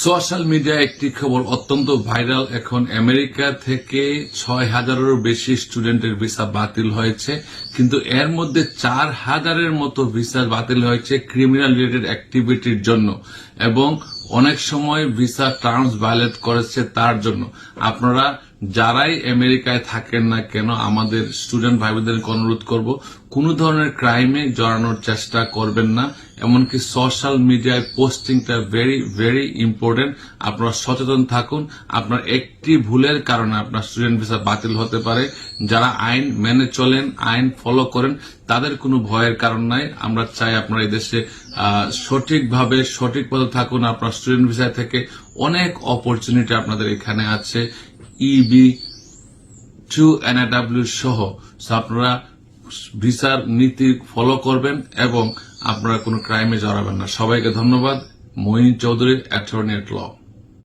Social media একটি খবর অত্যন্ত ভাইরাল। এখন আমেরিকা থেকে ছয় হাজারেরও বেশি স্টুডেন্টের ভিসা বাতিল হয়েছে, কিন্তু এর মধ্যে চার হাজারের মতো ভিসা বাতিল হয়েছে ক্রিমিনাল রিলেটেড অ্যাক্টিভিটির জন্য এবং অনেক সময় ভিসা টার্মস ভায়োলেট করেছে তার জন্য। আপনারা যারাই আমেরিকায় থাকেন না কেন, আমাদের স্টুডেন্ট ভাইবোনদেরকে অনুরোধ করব, কোন ধরনের ক্রাইমে জড়ানোর চেষ্টা করবেন না, এমনকি সোশ্যাল মিডিয়ায় পোস্টিংটা ভেরি ভেরি ইম্পর্টেন্ট আপনারা সচেতন থাকুন, আপনার একটি ভুলের কারণে আপনার স্টুডেন্ট ভিসা বাতিল হতে পারে। যারা আইন মেনে চলেন, আইন ফলো করেন, তাদের কোনো ভয়ের কারণ নাই। আমরা চাই আপনারা দেশে সঠিকভাবে সঠিক পথে থাকুন। আপনার স্টুডেন্ট ভিসা থেকে অনেক অপরচুনিটি আপনাদের এখানে আছে। ইবি টু এনআডাব্লিউ সহ আপনারা ভিসার নীতি ফলো করবেন এবং আপনারা কোনো ক্রাইমে জড়াবেন না। সবাইকে ধন্যবাদ। Mohin Chowdhury attorney at law